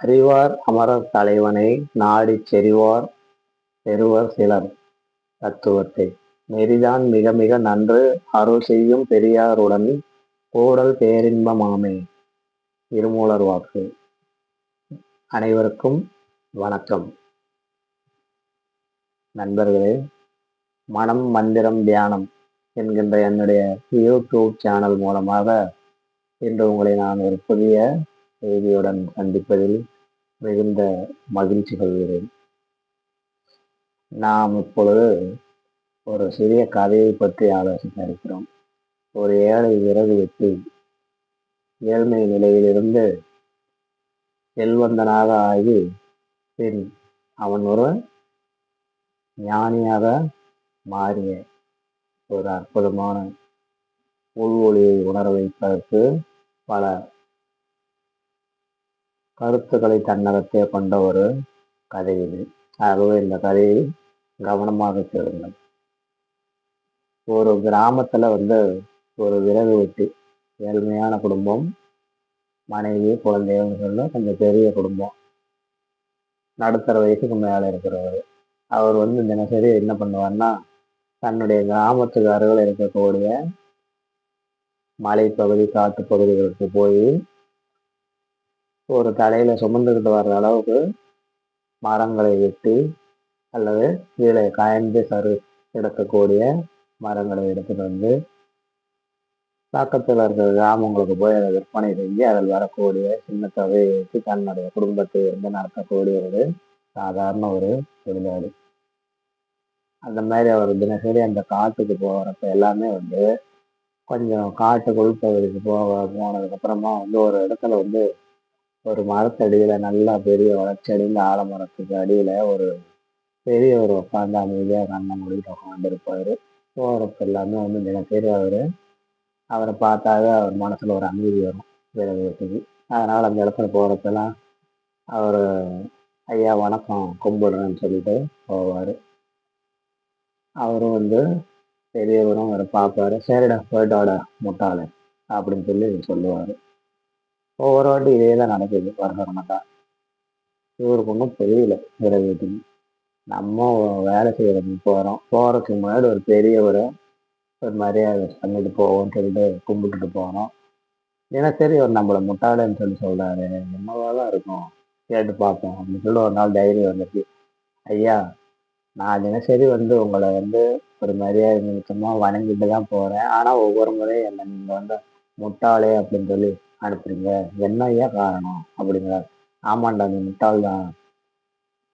அறிவார் அமரர் தலைவனை நாடிச் செறிவார் பெறுவர் சிலர். தத்துவத்தை நெறிதான் மிக மிக நன்று அருள் செய்யும் பெரியாருடன் கூடல் பேரின்பமாமே. இருமூலர் வாக்கு. அனைவருக்கும் வணக்கம். நண்பர்களே மனம் மந்திரம் தியானம் என்கின்ற என்னுடைய யூடியூப் சேனல் மூலமாக இன்று உங்களை நான் ஒரு புதிய செய்தியுடன் சந்திப்பதில் மிகுந்த மகிழ்ச்சி கொள்கிறேன் நாம் இப்பொழுது ஒரு சிறிய கதையை பற்றி ஆலோசிக்க இருக்கிறோம். ஒரு ஏழை விறகு வெட்டி ஏழ்மை நிலையிலிருந்து செல்வந்தனாக ஆகி பின் அவன் ஒரு ஞானியாக மாறிய ஒரு அற்புதமான உள்வொழியை உணர வைப்பதற்கு பல கருத்துக்களை தன்னகத்தே கொண்ட ஒரு கதை இது. ஆகவே இந்த கதையை கவனமாக கேளுங்கள். ஒரு கிராமத்துல வந்து ஒரு விறகு வெட்டி ஏழ்மையான குடும்பம் மனைவி குழந்தைகள்னு சொல்ல கொஞ்சம் பெரிய குடும்பம். நடுத்தர வயசுக்கு மேலே இருக்கிறவர். அவர் வந்து தினசரி என்ன பண்ணுவார்னா தன்னுடைய கிராமத்துக்கு அருகில் இருக்கக்கூடிய மலைப்பகுதி காட்டு பகுதிகளுக்கு போய் ஒரு தலையில சுமந்துக்கிட்டு வர்ற அளவுக்கு மரங்களை வெட்டி அல்லது கீழே காய்ந்து சரு எடுக்கக்கூடிய மரங்களை எடுத்துட்டு வந்து பக்கத்தில் இருக்கிற கிராமங்களுக்கு போய் அதை விற்பனை செஞ்சு அதில் வரக்கூடிய சின்ன தொகையை வச்சு தன்னுடைய குடும்பத்தை வந்து நடத்தக்கூடிய ஒரு சாதாரண ஒரு தொழிலாளி. அந்த மாதிரி அவர் தினசரி அந்த காட்டுக்கு போகிறப்ப எல்லாமே வந்து கொஞ்சம் காட்டுக்குள் பகுதிக்கு போக போனதுக்கப்புறமா வந்து ஒரு இடத்துல வந்து ஒரு மரத்தடியில் நல்லா பெரிய வளர்ச்சி அடைந்த ஆலமரத்துக்கு அடியில் ஒரு பெரியவர் உட்காந்து அமைதியாக கண்ணை மூடிட்டு உட்காந்துருப்பார் போகிறப்ப எல்லாமே வந்து தினசரி அவர் அவரை பார்த்தாவே அவர் மனசில் ஒரு அமைதி வரும் விறகு அதனால் அந்த இடத்துல போகிறப்பெல்லாம் அவர் ஐயா வணக்கம் கும்பிடுறேன்னு சொல்லிட்டு போவார். அவரும் வந்து பெரியவரும் அவரை பார்ப்பாரு. சரிடா போயிட்டோட வாடா முட்டாளு அப்படின்னு சொல்லி சொல்லுவார். ஒவ்வொரு வாட்டி இதே தான் நடக்குது வருஷமாட்டா இவருக்கு ஒன்றும் தெரியல விறகு வீட்டுக்கு நம்ம வேலை செய்கிறதுக்கு போகிறோம் போகிறதுக்கு முன்னாடி ஒரு பெரியவர் ஒரு மரியாதை பண்ணிட்டு போவோம்னு சொல்லிட்டு கும்பிட்டுட்டு போகிறோம் தினசரி அவர் நம்மளை முட்டாளன்னு சொல்லி சொல்கிறாரு என்னவா தான் இருக்கும். கேட்டு பார்ப்போம். அப்படின்னு சொல்லி ஒரு நாள் தைரியம் வந்துச்சு. ஐயா நான் தினசரி வந்து உங்களை வந்து ஒரு மரியாதை நிமித்தமாக வணங்கிட்டு தான் போகிறேன் ஆனால் ஒவ்வொரு முறையும் என்னை நீங்கள் வந்து முட்டாளே அப்படின்னு சொல்லி அனுப்புறீங்க? என்ன ஏன் காரணம்? அப்படிங்கிறார். ஆமாண்டா நீ முட்டாள் தான்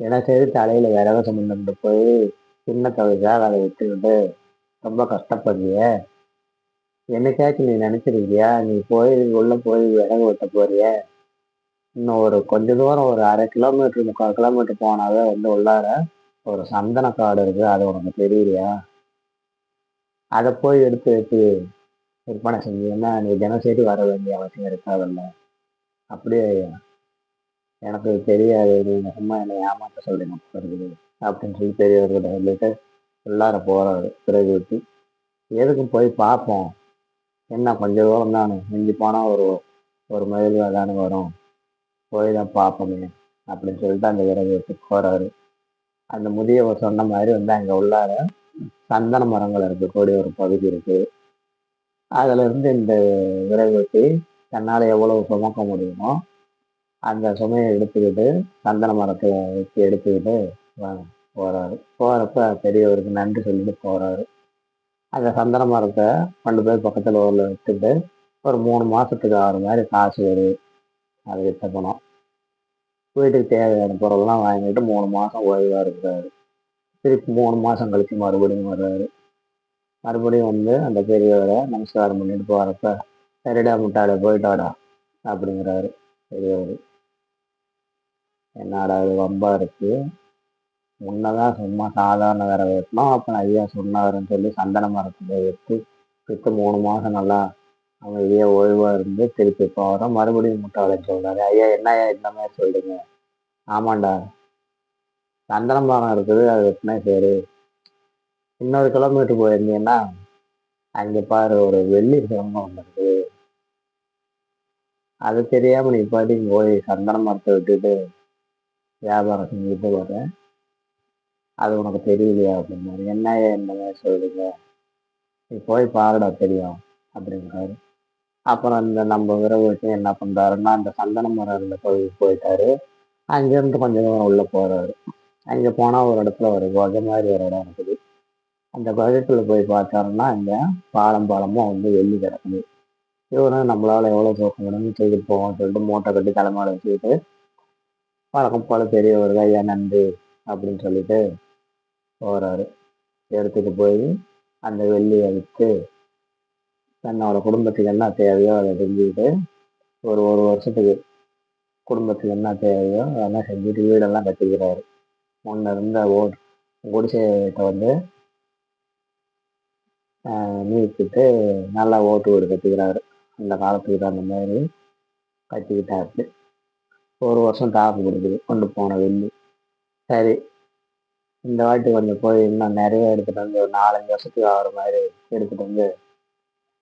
தினசரி தலையில் விரக சுமந்துட்டு போய் சின்ன தொகைக்காக அதை விட்டுக்கிட்டு ரொம்ப கஷ்டப்படுறிய? என்னைக்காச்சும் நீ நினைச்சிருக்கியா நீ போய் உள்ள போய் விறகு வெட்ட போறிய? இன்னும் ஒரு கொஞ்ச தூரம் ஒரு அரை கிலோமீட்டர் முக்கால் கிலோமீட்டர் போனாவே வந்து உள்ளார ஒரு சந்தன காடு இருக்கு. அது உனக்கு தெரியலையா அதை போய் எடுத்து வச்சு விற்பனை செஞ்சீங்கன்னா நீ தினம் தினசரி வர வேண்டிய அவசியம் இருக்காதுல்ல. அப்படியே எனக்கு தெரியாது நீங்க சும்மா என்னை ஏமாற்ற சொல்றீங்க இருக்குது அப்படின்னு சொல்லி பெரியவர்கிட்ட சொல்லிட்டு உள்ளார போறாரு பிறகு விட்டு எதுக்கும் போய் பார்ப்போம்? என்ன கொஞ்சம் தூரம் தானே. மிஞ்சி போனால் ஒரு ஒரு மயிலாக தானே வரும். போய் தான் பார்ப்போமே அப்படின்னு சொல்லிட்டு அந்த விறகு வச்சு போறாரு. அந்த முதியவர் சொன்ன மாதிரி வந்து அங்கே உள்ளார சந்தன மரங்கள் இருக்கக்கூடிய ஒரு பகுதி இருக்குது அதுல இருந்து இந்த விரல் வெட்டி தன்னால் எவ்வளவு சுமக்க முடியுமோ அந்த சுமையை எடுத்துக்கிட்டு சந்தன மரத்தை வச்சு எடுத்துக்கிட்டு வ- போறாரு. போறப்ப பெரியவருக்கு நன்றி சொல்லிட்டு போறாரு. அந்த சந்தன மரத்தை கொண்டு போய் பக்கத்துல ஊர்ல விட்டுட்டு ஒரு மூணு மாசத்துக்கு ஆகிற மாதிரி காசு வரும் அதை வித்த வீட்டுக்கு தேவையான பொருள்லாம் வாங்கிட்டு மூணு மாசம் ஓய்வா இருக்கிறாரு. திருப்பி மூணு மாசம் கழிச்சு மறுபடியும் வர்றாரு. மறுபடியும் வந்து அந்த பெரியவரை நமஸ்காரம் பண்ணிட்டு போகிறப்ப சரிடா முட்டாள போயிட்டாடா அப்படிங்கிறாரு பெரியவர். என்னடா இது வம்பா இருக்கு. முன்னதான் சும்மா சாதாரண வேற வெட்டினோம் அப்புறம் ஐயா சொன்னாருன்னு சொல்லி சந்தன மரத்துல வெட்டி விட்டு மூணு மாதம் நல்லா அமைதியா ஓய்வாக இருந்து திருப்பி போகிறோம் மறுபடியும் முட்டாளன்னு சொல்கிறாரு ஐயா என்ன ஐயா இந்த மாதிரி சொல்கிறீங்க ஆமாண்டா. சந்தன மரம் இருக்குது அது வெட்டினா சரி. இன்னொரு கிலோமீட்டர் போயிருந்தீங்கன்னா அங்க பாரு ஒரு வெள்ளி சிரமம் ஒன்று அது தெரியாம நீ பாட்டி போய் சந்தன மரத்தை விட்டுட்டு வியாபாரம் செஞ்சுட்டு வர. அது உனக்கு தெரியலையா அப்படின்னாரு. என்ன என்ன மாதிரி சொல்றீங்க? நீ போய் பாருடா தெரியும் அப்படிங்கிறாரு அப்புறம் இந்த நம்ம விரவு வச்சு என்ன பண்றாருன்னா அந்த சந்தன மரம் இருந்த கோயிலுக்கு போயிட்டாரு. அங்கேருந்து கொஞ்சம் தூரம் உள்ள போறாரு. அங்கே போனால் ஒரு இடத்துல ஒரு குகை மாதிரி ஒரு இடம் இருக்குது. அந்த குகைக்குள்ள போய் பார்த்தாருன்னா அங்கே பாலம் பாலமும் வந்து வெள்ளி கிடக்குது. இவரும் நம்மளால் எவ்வளோ தூக்கம் வேணும்னு தூக்கிட்டு போவோம்னு சொல்லிட்டு மூட்டை கட்டி தலைமையில வச்சுக்கிட்டு வழக்கம் போல பெரியவர் ஐயா நன்றி அப்படின்னு சொல்லிட்டு போகிறாரு எடுத்துட்டு போய் அந்த வெள்ளியை விற்று தன்னோட குடும்பத்துக்கு என்ன தேவையோ அதை செஞ்சுக்கிட்டு ஒரு ஒரு வருஷத்துக்கு குடும்பத்துக்கு என்ன தேவையோ அதெல்லாம் செஞ்சுட்டு வீடெல்லாம் கட்டிக்கிறாரு. முன்ன இருந்த ஓட் குடிசைகிட்ட வந்து நீக்கிட்டு நல்லா ஓட்டு வீடு கட்டிக்கிறாரு. அந்த காலத்துக்கு தகுந்த மாதிரி கட்டிக்கிட்டாரு ஒரு வருஷம் தாக்கு கொடுக்குது. கொண்டு போன வெள்ளி. சரி. இந்த வாட்டி கொஞ்சம் போய் இன்னும் நிறைய எடுத்துகிட்டு வந்து ஒரு நாலஞ்சு வருஷத்துக்கு ஆகிற மாதிரி எடுத்துகிட்டு வந்து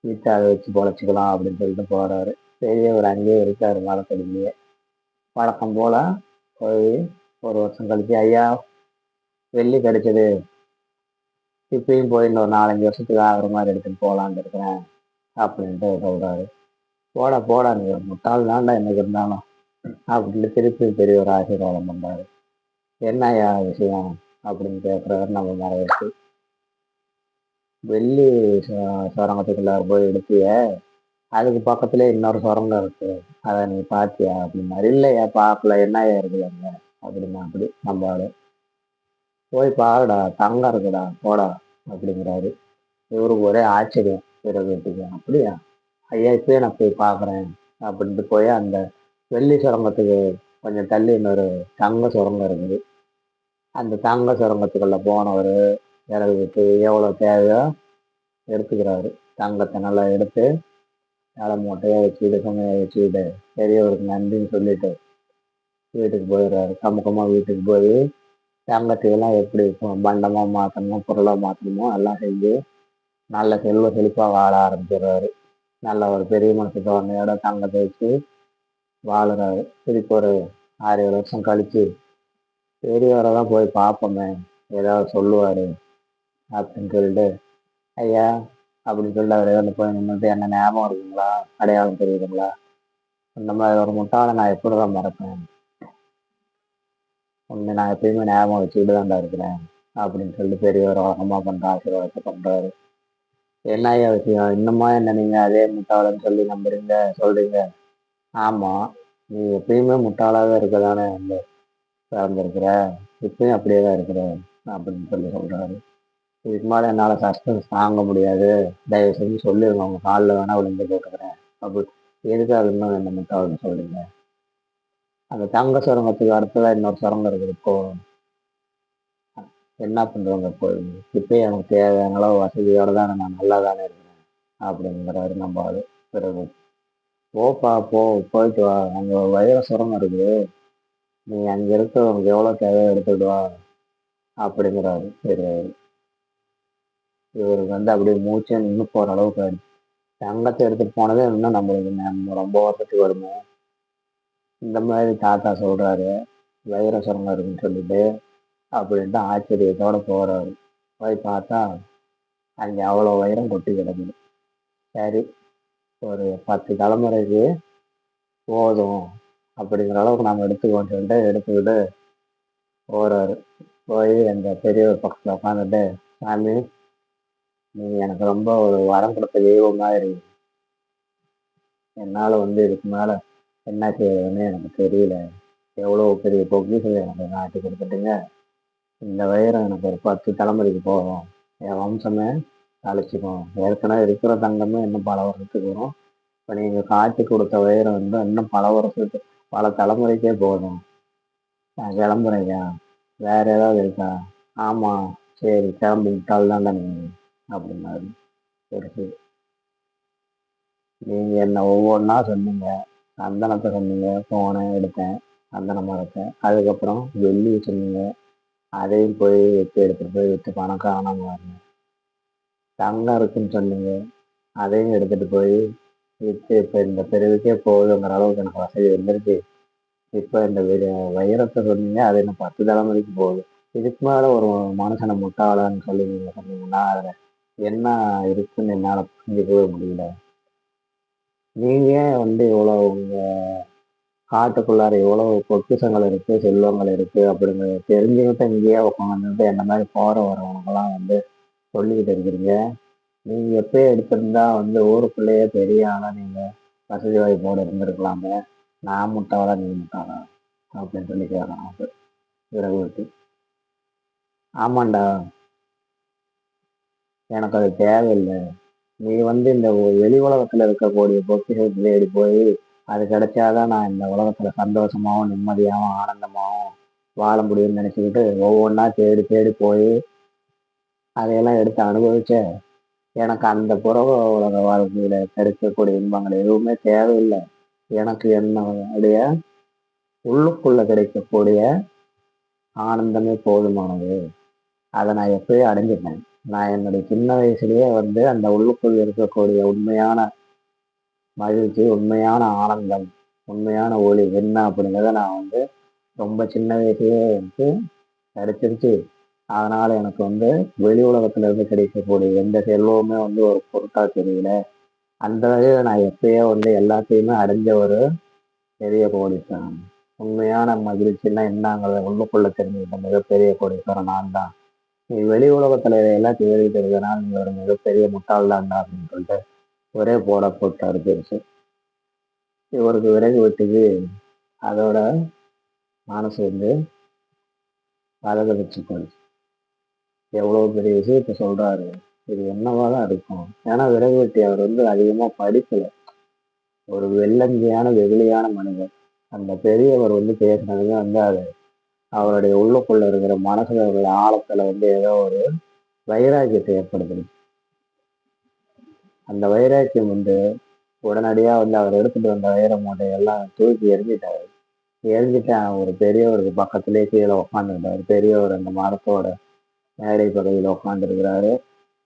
வீட்டை அதை வச்சு பொழைச்சிக்கலாம் அப்படின்னு சொல்லிட்டு போகிறார் பெரிய ஒரு அங்கேயே இருக்கார் மரத்தடியிலேயே வழக்கம் போல் போய் ஒரு வருஷம் கழிச்சு ஐயா வெள்ளி கிடைச்சது. இப்பயும் போய் இன்னொரு நாலஞ்சு வருஷத்துக்கு ஆகிற மாதிரி எடுத்துட்டு போகலான்னு இருக்கிறேன் அப்படின்ட்டு சொல்றாரு. போடா போடா நீ ஒரு முட்டாள் தான்டா எனக்கு இருந்தாலும் அப்படின்னு திருப்பி பெரிய ஒரு ஆசீர்வாதம் பண்றாரு. என்னையா விஷயம் அப்படின்னு கேட்குறவர் நம்ம மறைவிட்டு வெள்ளி சு- சுரங்கத்துக்குள்ள போய் எடுத்திய அதுக்கு பக்கத்துல இன்னொரு சுரங்கம் இருக்கு. அதை நீ பாத்தியா? அப்படின்னாரு. இல்லையா பார்க்கல என்னையா இருக்குது அங்கே அப்படின்னா அப்படி நம்ம ஆளு. போய் பாருடா தங்கம் இருக்குடா போடா அப்படிங்கிறாரு. இவருக்கு ஒரே ஆச்சரியம் பிறகு வீட்டுக்கு. அப்படியா? ஐயா இப்பயே நான் போய் பார்க்குறேன் அப்படின்ட்டு போய் அந்த வெள்ளி சுரங்கத்துக்கு கொஞ்சம் தள்ளி இன்னொரு தங்க சுரங்கம் இருக்குது. அந்த தங்க சுரங்கத்துக்குள்ளே போனவர் விறகு விட்டு எவ்வளோ தேவையோ எடுத்துக்கிறாரு. தங்கத்தை நல்லா எடுத்து தலை மூட்டையாக வச்சுக்கிட்டு சுமையாக வச்சுக்கிட்டு பெரியவருக்கு நன்றின்னு சொல்லிட்டு வீட்டுக்கு போயிடுறாரு. கமுக்கமாக வீட்டுக்கு போய் தங்கத்தையெல்லாம் எப்படி பண்டமாக மாற்றணுமோ பொருளாக மாற்றணுமோ எல்லாம் செஞ்சு நல்ல செல்வ செழிப்பாக வாழ ஆரம்பிச்சிடுறாரு. நல்ல ஒரு பெரிய மனசு தோணையோட தங்கத்தை வச்சு வாழுறாரு. திருப்பி ஒரு ஆறு ஏழு வருஷம் கழிச்சு பெரியவரை தான் போய் பார்ப்போமே ஏதாவது சொல்லுவாரு அப்படின்னு சொல்லிட்டு ஐயா அப்படின்னு சொல்லிட்டு அவர் ஏதாவது போய் நின்றுட்டு என்ன ஞாபகம் இருக்குங்களா? அடையாளம் தெரியுதுங்களா? இந்த மாதிரி ஒரு முட்டாளை நான் எப்படி தான் மறப்பேன்? உன்னை நான் எப்பயுமே ஞாபகம் வச்சுக்கிட்டு தான்டா இருக்கிறேன் அப்படின்னு சொல்லிட்டு பெரியவர் வழக்கமாக பண்ணுற ஆசீர்வாதத்தை பண்ணுறாரு என்ன ஐயா விஷயம்? இன்னுமா என்ன நீங்கள் அதே முட்டாளன்னு சொல்லி நம்புறீங்க சொல்றீங்க? ஆமாம் நீ எப்பயுமே முட்டாளாக இருக்க தானே இந்த பிறந்திருக்கிற? இப்பயும் அப்படியே தான் இருக்கிற அப்படின்னு சொல்லி சொல்றாரு. இதுக்கு மேலே என்னால் சஸ்பென்ஸ் தாங்க முடியாது. தயவு செஞ்சு சொல்லிடுங்க உங்க காலில் வேணா விழுந்து கேட்குறேன் அப்படி எதுக்காக இன்னும் என்ன முட்டாளன்னு சொல்றீங்க? அந்த தங்க சுரங்கத்துக்கு அடுத்ததாக இன்னொரு சுரங்கம் இருக்குது. இப்போ என்ன பண்றவங்க இப்போ? இப்பயே எனக்கு தேவையான அளவு வசதியோட தானே நான் நல்லா தானே இருக்கிறேன் அப்படிங்கிறாரு நம்ம அது பிறகு. போப்பா போ போயிட்டு வா. அங்க ஒரு வைர சுரங்கம் இருக்குது. நீ அங்க இருக்க உனக்கு எவ்வளவு தேவையோ எடுத்துக்கிட்டு வா அப்படிங்கிறாரு பெரியவர். இவருக்கு வந்து அப்படியே மூச்சு நின்று போற அளவுக்கு ஆயிடுச்சு. தங்கத்தை எடுத்துட்டு போனதே இன்னும் நம்மளுக்கு நம்ம ரொம்ப வருஷத்துக்கு வருமே. இந்த மாதிரி தாத்தா சொல்கிறாரு வைர சுரங்கம் இருக்குன்னு சொல்லிட்டு அப்படின்ட்டு ஆச்சரியத்தோட போகிறாரு போய் பார்த்தா அங்கே அவ்வளோ வைரம் கொட்டி கிடக்குது. சரி ஒரு பத்து தலைமுறைக்கு போதும் அப்படிங்கிற அளவுக்கு நம்ம எடுத்துக்கோன்னு சொல்லிட்டு எடுத்துக்கிட்டு போகிறாரு போய் அந்த பெரியவர் பக்கத்தில் உட்காந்துட்டு சாமி நீ எனக்கு ரொம்ப ஒரு வரம் கொடுத்த தெய்வம் மாதிரி. என்னால் வந்து இதுக்கு மேலே என்ன செய்யறதுன்னு எனக்கு தெரியல. எவ்வளோ பெரிய பொக்கிஷம் எனக்கு நாட்டி கொடுத்துட்டுங்க. இந்த வைரம் எனக்கு ஒரு பத்து தலைமுறைக்கு போதும். என் வம்சமே அழைச்சிக்கும் ஏற்கனவே இருக்கிற தங்கமே இன்னும் பல வருஷத்துக்கு வரும். இப்போ நீங்கள் காட்டி கொடுத்த வைரம் வந்து இன்னும் பல வருஷத்துக்கு பல தலைமுறைக்கே போதும். நான் கிளம்புறேங்க. வேற ஏதாவது இருக்கா? ஆமாம் சரி கிளம்பி விட்டால் தான்டா நீங்கள் அப்படின்னாரு. சரி சரி. நீங்கள் என்ன ஒவ்வொன்றா சொன்னீங்க. சந்தனத்தை சொன்னீங்க போனேன் எடுத்தேன் சந்தன மரத்தை அதுக்கப்புறம் வெள்ளி சொன்னீங்க அதையும் போய் விற்று எடுத்துகிட்டு போய் விற்று பணம் காணாமல் தங்கம் இருக்குன்னு சொன்னீங்க அதையும் எடுத்துகிட்டு போய் விற்று இப்போ இந்த பிறவிக்கே போகுதுங்கிற அளவுக்கு எனக்கு வசதி வந்துருச்சு இப்போ இந்த வைரத்தை சொன்னீங்க அது இன்னும் பத்து தலைமுறைக்கு போகுது. இதுக்கு மேலே ஒரு மனுஷனை முட்டாளன்னு சொல்லி நீங்கள் சொன்னீங்கன்னா அதில் என்ன இருக்குன்னு என்னால் புரிஞ்சுக்கவே முடியல. நீங்க ஏன் வந்து இவ்வளோ உங்க காட்டுக்குள்ளார எவ்வளவு பொக்கிஷங்கள் இருக்கு செல்வங்கள் இருக்கு அப்படிங்கிறத தெரிஞ்சுக்கிட்டு இங்கேயே உட்காந்துட்டு என்ன மாதிரி போற வரவங்கலாம் வந்து சொல்லிக்கிட்டு இருக்கிறீங்க. நீங்க எப்பயே எடுத்திருந்தா வந்து ஊருக்குள்ளேயே பெரிய ஆளா நீங்க வசதி வாய்ப்போடு இருந்திருக்கலாமே. நான் முட்டாளா நீ முட்டாளா? அப்படின்னு சொல்லி கேட்கலாம் அது ஆமாண்டா. எனக்கு அது தேவையில்லை. நீ வந்து இந்த வெளி உலகத்துல இருக்கக்கூடிய பொக்கிஷத்தை தேடி போய் அது கிடைச்சாதான் நான் இந்த உலகத்துல சந்தோஷமாகவும் நிம்மதியாகவும் ஆனந்தமாகவும் வாழ முடியும்னு நினச்சிக்கிட்டு ஒவ்வொன்றா தேடி தேடி போய் அதையெல்லாம் எடுத்து அனுபவிச்ச எனக்கு அந்த புறவ உலக வாழ்க்கையில் கிடைக்கக்கூடிய இன்பங்கள் எதுவுமே தேவையில்லை. எனக்கு என்னுடைய உள்ளுக்குள்ள கிடைக்கக்கூடிய ஆனந்தமே போதுமானது. அதை நான் எப்பயும் அடைஞ்சிட்டேன் நான் என்னுடைய சின்ன வயசுலயே வந்து அந்த உள்ளுக்குள் இருக்கக்கூடிய உண்மையான மகிழ்ச்சி உண்மையான ஆனந்தம் உண்மையான ஒளி என்ன அப்படிங்கிறத நான் வந்து ரொம்ப சின்ன வயசுலயே வந்து கிடைச்சிருச்சு அதனால எனக்கு வந்து வெளி உலகத்துல இருந்து கிடைக்கக்கூடிய எந்த செல்வமுமே வந்து ஒரு பொருட்டா தெரியல. அந்த வகையில் நான் எப்பயோ வந்து எல்லாத்தையுமே அடைஞ்ச ஒரு பெரிய கோடீஸ்வரன். உண்மையான மகிழ்ச்சின்னா என்னங்கிறத உள்ளுக்குள்ள தெரிஞ்சுக்கிட்ட மிகப்பெரிய கோடீஸ்வரன் நான் தான். நீ வெளி உலகத்துல இதையெல்லாம் தேடிட்டு இருக்கனால நீ ஒரு மிகப்பெரிய முட்டாள் தான்டா அப்படின்னு சொல்லிட்டு ஒரே போட போட்டார் பெருசு. இவருக்கு விறகு வெட்டுக்கு அதோட மனசு வந்து பதக வச்சு எவ்வளோ பெரிய விஷயத்த சொல்றாரு. இது என்னவா தான் இருக்கும். ஏன்னா விறகு வெட்டி அவர் வந்து அதிகமாக படிக்கல. ஒரு வெள்ளஞ்சியான வெகுளியான மனிதர். அந்த பெரியவர் வந்து பேசினதுமே வந்து அது அவருடைய உள்ளுக்குள்ள இருக்கிற மனசுல இருக்கிற ஆழத்துல வந்து ஏதோ ஒரு வைராக்கியத்தை ஏற்படுத்துது. அந்த வைராக்கியம் வந்து உடனடியா வந்து அவர் எடுத்துட்டு வந்த வைர மூட்டையெல்லாம் தூக்கி எரிஞ்சிட்டாரு எரிஞ்சிட்டு ஒரு பெரியவருக்கு பக்கத்திலே கீழே உட்காந்துருந்தாரு பெரியவர் அந்த மரத்தோட மேடை பகுதியில் உட்காந்துருக்கிறாரு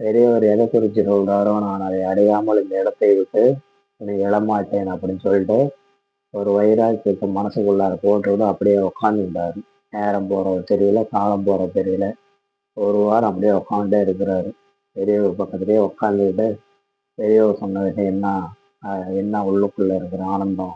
பெரியவர் எதை குறித்து சொல்றாரோ நான் அதை அடையாமல் இந்த இடத்தை விட்டு இனி எழமாட்டேன் அப்படின்னு சொல்லிட்டு ஒரு வைராக்கியத்தை மனசுக்குள்ளார போட்டுவிட்டு அப்படியே உட்காந்துருந்தாரு நேரம் போறது தெரியல காலம் போகிற தெரியல. ஒரு வாரம் அப்படியே உட்காந்துட்டே இருக்கிறாரு. பெரியவர் பக்கத்துலேயே உட்காந்துக்கிட்டு பெரியவர் சொன்ன விஷயம் என்ன? என்ன உள்ளுக்குள்ளே இருக்கிற ஆனந்தம்?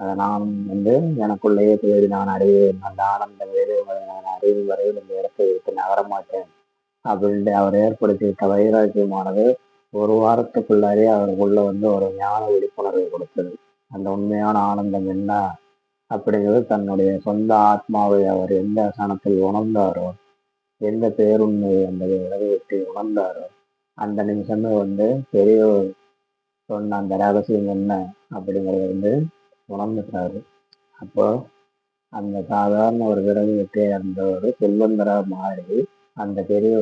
அதை நான் வந்து எனக்குள்ளேயே தேடி நான் அறிவேன். அந்த ஆனந்தம் வேறு நான் அறிவு வரையில் இந்த இடத்தை விட்டு நகர மாட்டேன். அப்படின்ட்டு அவர் ஏற்படுத்திவிட்ட வைராக்கியமானது ஒரு வாரத்துக்குள்ளாரே அவருக்குள்ள வந்து ஒரு ஞான விழிப்புணர்வை கொடுத்தது. அந்த உண்மையான ஆனந்தம் என்ன? அப்படிங்கிறது தன்னுடைய சொந்த ஆத்மாவை அவர் எந்த சனத்தில் உணர்ந்தாரோ எந்த பேருண்மை அந்த விளைவிட்டு உணர்ந்தாரோ அந்த நிமிஷமே வந்து பெரியோர் சொன்ன அந்த ரகசியம் என்ன அப்படிங்கிறத வந்து உணர்ந்துட்டாரு. அப்போ அந்த சாதாரண ஒரு விறகு வெட்டியா இருந்த ஒரு செல்வந்தரா மாறி அந்த பெரிய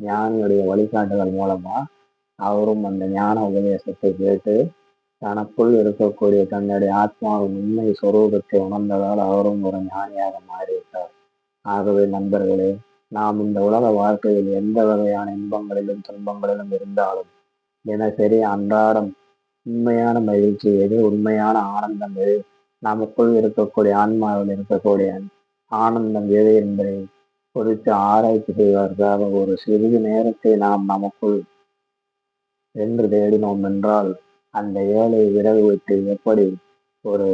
ஞானியுடைய வழிகாட்டுதல் மூலமா அவரும் அந்த ஞான உபதேசத்தை கேட்டு தனக்குள் இருக்கக்கூடிய தன்னுடைய ஆத்மாவின் உண்மை சொரூபத்தை உணர்ந்ததால் அவரும் ஒரு ஞானியாக மாறிவிட்டார். ஆகவே நண்பர்களே நாம் இந்த உலக வாழ்க்கையில் எந்த வகையான இன்பங்களிலும் துன்பங்களிலும் இருந்தாலும் தினசரி அன்றாடம் உண்மையான மகிழ்ச்சி எது உண்மையான ஆனந்தம் எது நமக்குள் இருக்கக்கூடிய ஆன்மாவில் இருக்கக்கூடிய ஆனந்தம் எது என்பதை குறித்து ஆராய்ச்சி செய்வதற்காக ஒரு சிறிது நேரத்தை நாம் நமக்குள் சென்று தேடினோம் என்றால் அந்த ஏழை விறகு விட்டு எப்படி ஒரு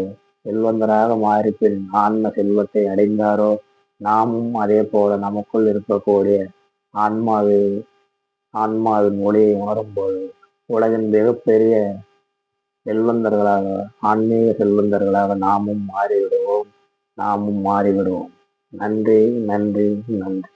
செல்வந்தராக மாறி பின் ஆன்ம செல்வத்தை அடைந்தாரோ நாமும் அதே போல நமக்குள் இருக்கக்கூடிய ஆன்மாவை ஆன்மாவின் ஒளியை உணரும்போது உலகின் மிகப்பெரிய செல்வந்தர்களாக ஆன்மீக செல்வந்தர்களாக நாமும் மாறிவிடுவோம். நாமும் மாறிவிடுவோம். நன்றி நன்றி நன்றி.